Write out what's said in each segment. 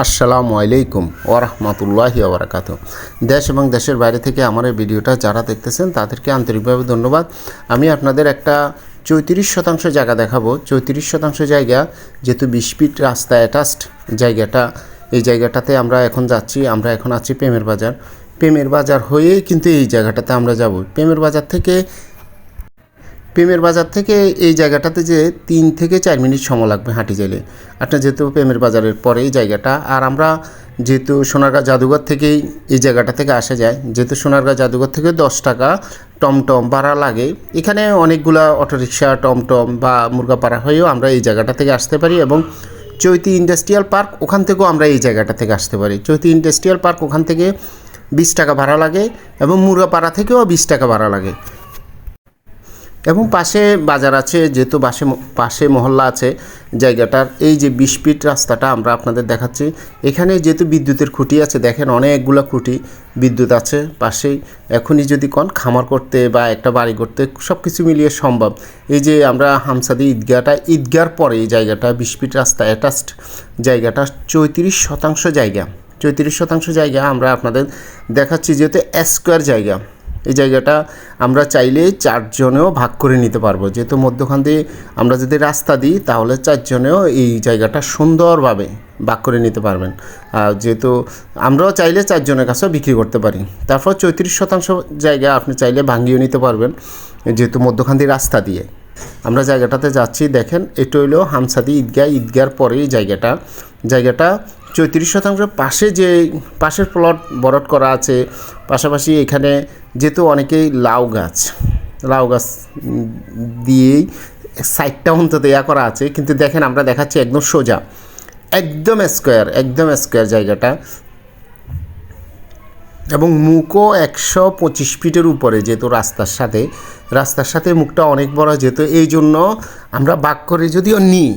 আসসালামু আলাইকুম ওরহমতুল্লাহি ওবরাকাত দেশ এবং দেশের বাইরে থেকে আমার এই ভিডিওটা যারা দেখতেছেন, তাদেরকে আন্তরিকভাবে ধন্যবাদ। আমি আপনাদের একটা চৌত্রিশ শতাংশ জায়গা দেখাবো। চৌত্রিশ শতাংশ জায়গা, যেহেতু বিশ ফিট রাস্তা অ্যাটাচড জায়গাটা, এই জায়গাটাতে আমরা এখন যাচ্ছি। আমরা এখন আছি প্রেমের বাজার। প্রেমের বাজার হয়েই কিন্তু এই জায়গাটাতে আমরা যাব। প্রেমের বাজার থেকে প্রেমের বাজার থেকে এই জায়গাটাতে যে তিন থেকে চার মিনিট সময় লাগবে হাঁটি গেলে আপনার যেহেতু প্রেমের বাজারের পরে এই জায়গাটা, আর আমরা যেহেতু সোনারগাঁ জাদুঘর থেকেই এই জায়গাটা থেকে আসা যায়, যেহেতু সোনারগাঁ জাদুঘর থেকে দশ টাকা টমটম ভাড়া লাগে, এখানে অনেকগুলা অটোরিকশা, টমটম বা মুরগাপাড়া হয়েও আমরা এই জায়গাটা থেকে আসতে পারি এবং চৈতি ইন্ডাস্ট্রিয়াল পার্ক ওখান থেকেও আমরা এই জায়গাটা থেকে আসতে পারি। চৈতি ইন্ডাস্ট্রিয়াল পার্ক ওখান থেকে বিশ টাকা ভাড়া লাগে এবং মুরগাপাড়া থেকেও বিশ টাকা ভাড়া লাগে। এবং পাশে বাজার আছে, যেহেতু পাশে পাশে মহল্লা আছে, জায়গাটার এই যে বিশ ফিট রাস্তাটা আমরা আপনাদের দেখাচ্ছি। এখানে যেহেতু বিদ্যুতের খুঁটি আছে, দেখেন অনেকগুলো খুঁটি বিদ্যুৎ আছে পাশেই। এখনই যদি কন খামার করতে বা একটা বাড়ি করতে সব কিছু মিলিয়ে সম্ভব। এই যে আমরা হামসাদি ঈদগাহটা ঈদগার পরে এই জায়গাটা, বিশ ফিট রাস্তা অ্যাটাচড জায়গাটা, চৌত্রিশ শতাংশ জায়গা। চৌত্রিশ শতাংশ জায়গা আমরা আপনাদের দেখাচ্ছি, যেহেতু স্কোয়ার জায়গা। এই জায়গাটা আমরা চাইলে চারজনেও ভাগ করে নিতে পারব। যেহেতু মধ্যখান দিয়ে আমরা যদি রাস্তা দিই, তাহলে চারজনেও এই জায়গাটা সুন্দরভাবে ভাগ করে নিতে পারবেন। আর যেহেতু আমরাও চাইলে চারজনের কাছেও বিক্রি করতে পারি। তারপর চৌত্রিশ শতাংশ জায়গা আপনি চাইলে ভাঙিয়ে নিতে পারবেন, যেহেতু মধ্যখান দিয়ে রাস্তা দিয়ে। আমরা জায়গাটাতে যাচ্ছি, দেখেন, এটা হইল হামসাদি ঈদগাহ। ঈদগার পরে এই জায়গাটা। জায়গাটা চৌত্রিশ শতাংশ পাশে যে, পাশের প্লট বরট করা আছে, পাশাপাশি এখানে যেহেতু অনেকেই লাউ গাছ লাউ গাছ দিয়েই সাইডটা অন্তত ইয়া করা আছে, কিন্তু দেখেন আমরা দেখাচ্ছি একদম সোজা, একদম স্কোয়ার একদম স্কোয়ার জায়গাটা। এবং মুখও একশো পঁচিশ ফিটের উপরে যেহেতু রাস্তার সাথে রাস্তার সাথে মুখটা অনেক বড়, যেহেতু এই জন্য আমরা বাক করে যদিও নিই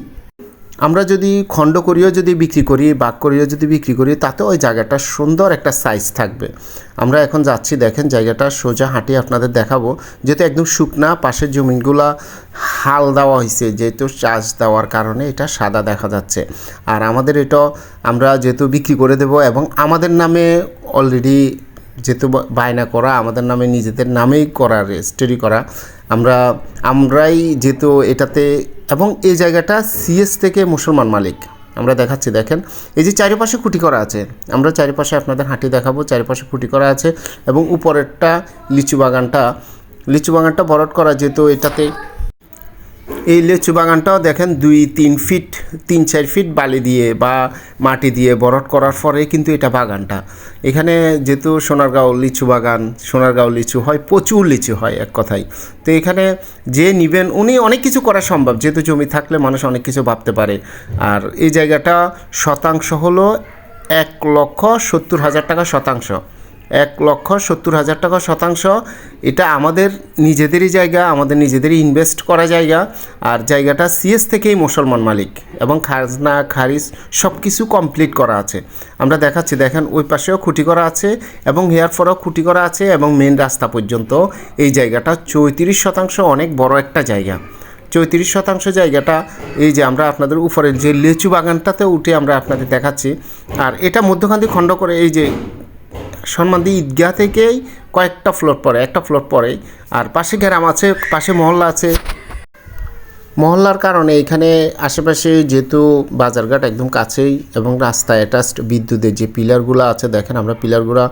আমরা যদি খণ্ড করিও যদি বিক্রি করি, বাক করিও যদি বিক্রি করি, তাতে ওই জায়গাটা সুন্দর একটা সাইজ থাকবে। আমরা এখন যাচ্ছি, দেখেন জায়গাটা সোজা হাঁটি আপনাদের দেখাবো। যেহেতু একদম শুকনা, পাশের জমিনগুলা হাল দেওয়া হয়েছে যেহেতু চাষ দেওয়ার কারণে এটা সাদা দেখা যাচ্ছে। আর আমাদের এটা আমরা যেহেতু বিক্রি করে দেব এবং আমাদের নামে অলরেডি যেহেতু বায়না করা, আমাদের নামে নিজেদের নামেই করা রেজিস্ট্রি করা, আমরা, আমরাই যেহেতু এটাতে, এবং এই জায়গাটা সিএস থেকে মুসলমান মালিক। আমরা দেখাচ্ছি, দেখেন। এই যে চারিপাশে খুঁটি করা আছে, আমরা চারিপাশে আপনাদের হাঁটি দেখাবো, চারিপাশে খুঁটি করা আছে, এবং উপরেরটা লিচু বাগানটা লিচু বাগানটা বরট করা, যেহেতু এটাতে এই লিচু বাগানটাও দেখেন দুই, তিন ফিট, তিন, চার ফিট বালি দিয়ে বা মাটি দিয়ে বরট করার পরে কিন্তু এটা বাগানটা। এখানে যেহেতু সোনারগাঁও লিচু বাগান, সোনারগাঁও লিচু হয়, প্রচুর লিচু হয় এক কথায়। তো এখানে যে নিবেন উনি অনেক কিছু করা সম্ভব, যেহেতু জমি থাকলে মানুষ অনেক কিছু ভাবতে পারে। আর এই জায়গাটা শতাংশ হলো এক লক্ষ সত্তর হাজার টাকা শতাংশ। এক লক্ষ সত্তর হাজার টাকা শতাংশ। এটা আমাদের নিজেদেরই জায়গা, আমাদের নিজেদেরই ইনভেস্ট করা জায়গা। আর জায়গাটা সিএস থেকেই মুসলমান মালিক এবং খাজনা, খারিজ সব কিছু কমপ্লিট করা আছে। আমরা দেখাচ্ছি, দেখেন, ওই পাশেও খুঁটি করা আছে এবং হেয়ার ফরেও খুঁটি করা আছে এবং মেন রাস্তা পর্যন্ত। এই জায়গাটা চৌত্রিশ শতাংশ অনেক বড় একটা জায়গা। চৌত্রিশ শতাংশ জায়গাটা, এই যে আমরা আপনাদের উপরের যে লিচু বাগানটাতে উঠে আমরা আপনাদের দেখাচ্ছি। আর এটা মধ্যখান দিয়ে খণ্ড করে এই যে সম্মানদি ঈদগাহ থেকেই কয়েকটা ফ্লোর পরে, একটা ফ্লোর পরেই। আর পাশে গ্রাম আছে, পাশে মহল্লা আছে। মহল্লার কারণে এখানে আশেপাশে যেহেতু বাজারঘাট একদম কাছেই এবং রাস্তা অ্যাটাচড বিদ্যুতের যে পিলারগুলো আছে, দেখেন আমরা পিলারগুলো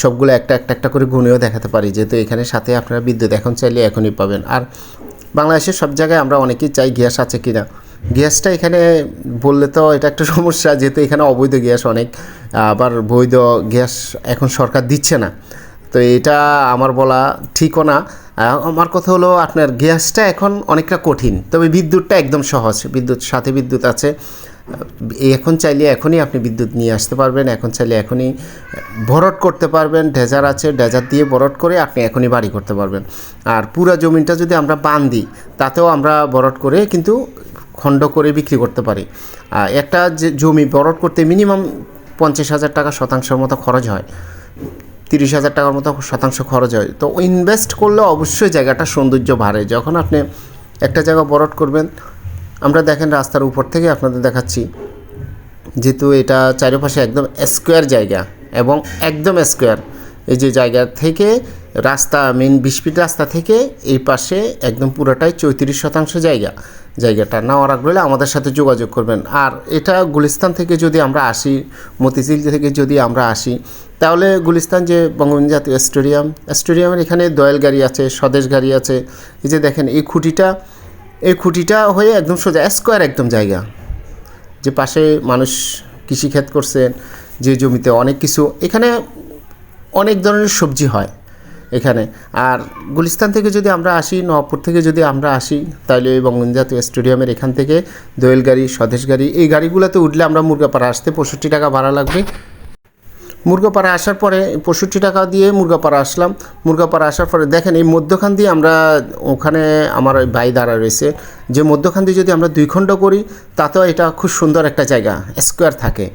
সবগুলো একটা একটা একটা করে গুনেও দেখাতে পারি। যেহেতু এখানে সাথে আপনারা বিদ্যুৎ এখন চাইলে এখনই পাবেন। আর বাংলাদেশের সব জায়গায় আমরা অনেকেই চাই গ্যাস আছে কিনা। গ্যাসটা এখানে বললে তো এটা একটা সমস্যা, যেহেতু এখানে অবৈধ গ্যাস অনেক, আবার বৈধ গ্যাস এখন সরকার দিচ্ছে না। তো এটা আমার বলা ঠিকও না। আমার কথা হলো আপনার গ্যাসটা এখন অনেকটা কঠিন, তবে বিদ্যুৎটা একদম সহজ। বিদ্যুৎ, সাথে বিদ্যুৎ আছে। এখন চাইলে এখনই আপনি বিদ্যুৎ নিয়ে আসতে পারবেন, এখন চাইলে এখনই ভরট করতে পারবেন। ডেজার আছে, ডেজার দিয়ে ভরট করে আপনি এখনই বাড়ি করতে পারবেন। আর পুরা জমিনটা যদি আমরা বান দিই, তাতেও আমরা ভরট করে কিন্তু খণ্ড করে বিক্রি করতে পারি। একটা যে জমি বরট করতে মিনিমাম পঞ্চাশ হাজার টাকা শতাংশের মতো খরচ হয়। তিরিশ হাজার টাকার মতো শতাংশ খরচ হয়। তো ইনভেস্ট করলে অবশ্যই জায়গাটা সৌন্দর্য বাড়ে। যখন আপনি একটা জায়গা বরট করবেন, আমরা দেখেন রাস্তার উপর থেকে আপনাদের দেখাচ্ছি, যেহেতু এটা চারিপাশে একদম স্কোয়ার জায়গা এবং একদম স্কোয়ার এই যে জায়গা থেকে রাস্তা মেন বিশ রাস্তা থেকে এই পাশে একদম পুরোটাই চৌত্রিশ শতাংশ জায়গা। জায়গাটা নেওয়ার আগ্রহে আমাদের সাথে যোগাযোগ করবেন। আর এটা গুলিস্তান থেকে যদি আমরা আসি, মতিঝিল থেকে যদি আমরা আসি, তাহলে গুলিস্তান যে বঙ্গবন্ধু জাতীয় স্টেডিয়াম, স্টেডিয়ামের এখানে দয়াল গাড়ি আছে, স্বদেশ গাড়ি আছে। এই যে দেখেন, এই খুঁটিটা এই খুঁটিটা হয়ে একদম সোজা স্কোয়ার একদম জায়গা। যে পাশে মানুষ কৃষিক্ষেত করছেন যে জমিতে অনেক কিছু। এখানে অনেক ধরনের সবজি হয়। এখানে। আর গুলিস্তান থেকে যদি আমরা আসি, নবাবপুর থেকে যদি আমরা আসি তাহলে এই বঙ্গবন্ধু স্টেডিয়ামের এখান থেকে দোয়েল গাড়ি, স্বদেশ গাড়ি, এই গাড়িগুলোতে উঠলে আমরা মুরগাপাড়া আসতে পঁয়ষট্টি টাকা ভাড়া লাগবে। মুরগাপাড়া আসার পরে পঁয়ষট্টি টাকা দিয়ে মুরগাপাড়া আসলাম। মুরগাপাড়া আসার পরে দেখেন, এই মধ্যখান দিয়ে আমরা ওখানে আমার ওই ভাই দাঁড়া রয়েছে। যে মধ্যখান দিয়ে যদি আমরা দুই খণ্ড করি, তাতেও এটা খুব সুন্দর একটা জায়গা, স্কোয়ার থাকে।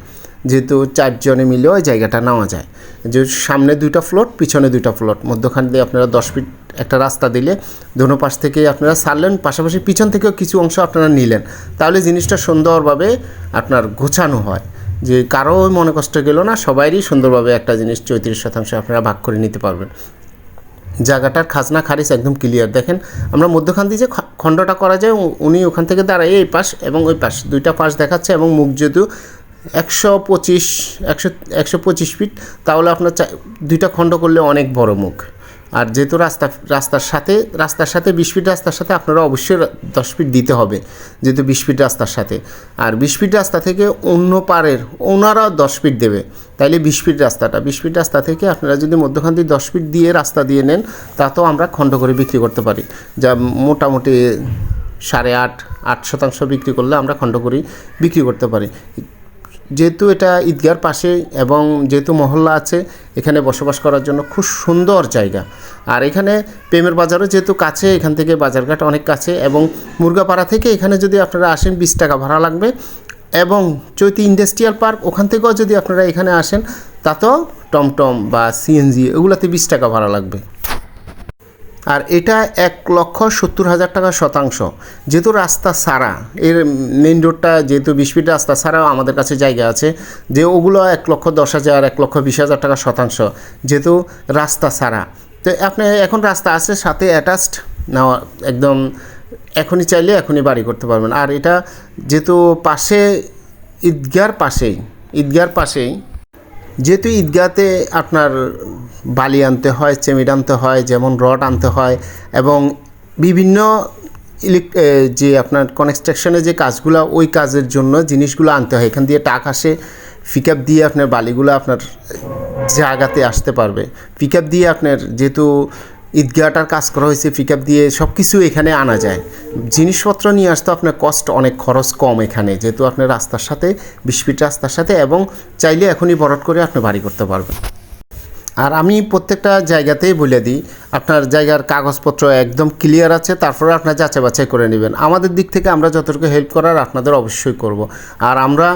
যেহেতু চারজনে মিলে ওই জায়গাটা নেওয়া যায়। যে সামনে দুইটা ফ্লোট পিছনে দুইটা ফ্লোট মধ্যখান দিয়ে আপনারা দশ ফিট একটা রাস্তা দিলে দোনো পাশ থেকে আপনারা সারলেন, পাশাপাশি পিছন থেকেও কিছু অংশ আপনারা নিলেন। তাহলে জিনিসটা সুন্দরভাবে আপনার গোছানো হয়। যে কারও মনে কষ্ট গেল না, সবাইরই সুন্দরভাবে একটা জিনিস চৌত্রিশ শতাংশ আপনারা ভাগ করে নিতে পারবেন। জায়গাটার খাজনা খারিজ একদম ক্লিয়ার দেখেন, আমরা মধ্যখান দিয়ে যে খণ্ডটা করা যায় উনি ওখান থেকে দাঁড়ায় এই পাশ এবং ওই পাশ। দুইটা পাশ দেখাচ্ছে এবং মুখ যেহেতু একশো পঁচিশ, একশো একশো পঁচিশ ফিট, তাহলে আপনার দুইটা খণ্ড করলে অনেক বড় মুখ। আর যেহেতু রাস্তা, রাস্তার সাথে রাস্তার সাথে বিশ ফিট রাস্তার সাথে আপনারা অবশ্যই দশ ফিট দিতে হবে, যেহেতু বিশ ফিট রাস্তার সাথে। আর বিশ ফিট রাস্তা থেকে অন্য পারের ওনারাও দশ ফিট দেবে, তাইলে বিশ ফিট রাস্তাটা। বিশ ফিট রাস্তা থেকে আপনারা যদি মধ্যখান দিয়ে দশ ফিট দিয়ে রাস্তা দিয়ে নেন তাতেও আমরা খণ্ড করে বিক্রি করতে পারি। যা মোটামুটি সাড়ে আট আট শতাংশ বিক্রি করলে আমরা খণ্ড করি বিক্রি করতে পারি। যেহেতু এটা ঈদগার পাশে এবং যেহেতু মহল্লা আছে, এখানে বসবাস করার জন্য খুব সুন্দর জায়গা। আর এখানে প্রেমের বাজারও যেহেতু কাছে, এখান থেকে বাজারঘাট অনেক কাছে এবং মুরগাপাড়া থেকে এখানে যদি আপনারা আসেন, বিশ টাকা ভাড়া লাগবে এবং চৈতি ইন্ডাস্ট্রিয়াল পার্ক ওখান থেকেও যদি আপনারা এখানে আসেন, তাতেও টমটম বা সিএনজি এগুলোতে বিশ টাকা ভাড়া লাগবে। আর এটা এক লক্ষ সত্তর হাজার টাকা শতাংশ। যেহেতু রাস্তা সারা এর মেন রোডটা যেহেতু বিশ ফিট রাস্তা ছাড়াও আমাদের কাছে জায়গা আছে, যে ওগুলো এক লক্ষ দশ হাজার, এক লক্ষ বিশ হাজার টাকা শতাংশ, যেহেতু রাস্তা ছাড়া। তো আপনি এখন রাস্তা আছে, সাথে অ্যাটাচড নেওয়া একদম এখনই চাইলে এখনই বাড়ি করতে পারবেন। আর এটা যেহেতু পাশে, ঈদগার পাশেই ঈদগার পাশেই যেহেতু ঈদগাতে আপনার বালি আনতে হয় চেমিড আনতে হয়, যেমন রড আনতে হয় এবং বিভিন্ন ইলেক যে আপনার কনস্ট্রাকশনের যে কাজগুলো, ওই কাজের জন্য জিনিসগুলো আনতে হয়। এখান দিয়ে টাক আসে পিক আপ দিয়ে আপনার বালিগুলো আপনার জায়গাতে আসতে পারবে। পিক আপ দিয়ে আপনার যেহেতু ঈদগাহটার কাজ করা হয়েছে পিক দিয়ে সব কিছু এখানে আনা যায়। জিনিসপত্র নিয়ে আসতে আপনার কষ্ট অনেক খরচ কম এখানে, যেহেতু আপনার রাস্তার সাথে, বিশ ফিট রাস্তার সাথে, এবং চাইলে এখনই বরট করে আপনি বাড়ি করতে পারবেন। আর আমি প্রত্যেকটা জায়গাতেই বলে দিই, আপনার জায়গার কাগজপত্র একদম ক্লিয়ার আছে, তারপরে আপনার যাচাই বাছাই করে নেবেন। আমাদের দিক থেকে আমরা যতটুকু হেল্প করার আপনাদের অবশ্যই করব। আর আমরা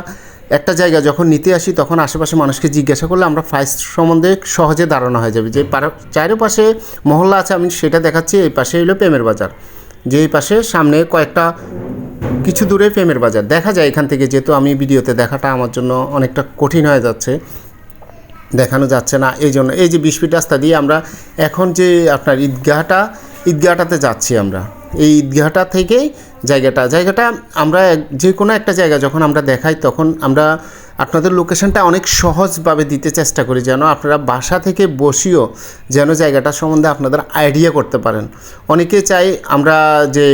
একটা জায়গা যখন নিতে আসি, তখন আশেপাশে মানুষকে জিজ্ঞাসা করলে আমরা প্রাইস সম্বন্ধে সহজে ধারণা হয়ে যাবে। যে চারিপাশে মহল্লা আছে, আমি সেটা দেখাচ্ছি, এই পাশে হলো প্রেমের বাজার। যে এই পাশে সামনে কয়েকটা কিছু দূরে প্রেমের বাজার। দেখা যায় এখান থেকে, যেহেতু আমি ভিডিওতে দেখাটা আমার জন্য অনেকটা কঠিন হয়ে যাচ্ছে, দেখানো যাচ্ছে না, এই জন্য। এই যে বিশ ফিট রাস্তা দিয়ে আমরা এখন যে আপনার ঈদগাহটা, ঈদগাহটাতে যাচ্ছি আমরা। এই ঈদগাহটা থেকেই জায়গাটা। জায়গাটা আমরা যে কোনো একটা জায়গা যখন আমরা দেখাই তখন আমরা আপনাদের লোকেশনটা অনেক সহজভাবে দিতে চেষ্টা করি, যেন আপনারা বাসা থেকে বসিও যেন জায়গাটা সম্বন্ধে আপনাদের আইডিয়া করতে পারেন। অনেকে চাই আমরা যে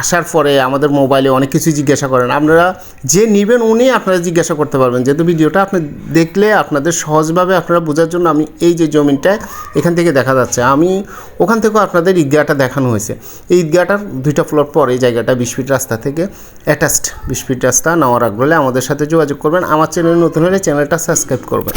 আসার পরে আমাদের মোবাইলে অনেক কিছু জিজ্ঞাসা করেন, আপনারা যে নেবেন উনি আপনারা জিজ্ঞাসা করতে পারবেন। যেহেতু ভিডিওটা আপনি দেখলে আপনাদের সহজভাবে আপনারা বোঝার জন্য আমি এই যে জমিনটা এখান থেকে দেখা যাচ্ছে, আমি ওখান থেকেও আপনাদের ঈদগাহটা দেখানো হয়েছে। এই ঈদগাহটার দুইটা ফ্লোর পর এই জায়গাটা বিশ ফিট রাস্তা থেকে অ্যাটাচড বিশ ফিট রাস্তা, নেওয়ার আগ্রহে। আমাদের সাথে যোগাযোগ করবেন, আমার চ্যানেল নতুন হলে চ্যানেলটা সাবস্ক্রাইব করবেন।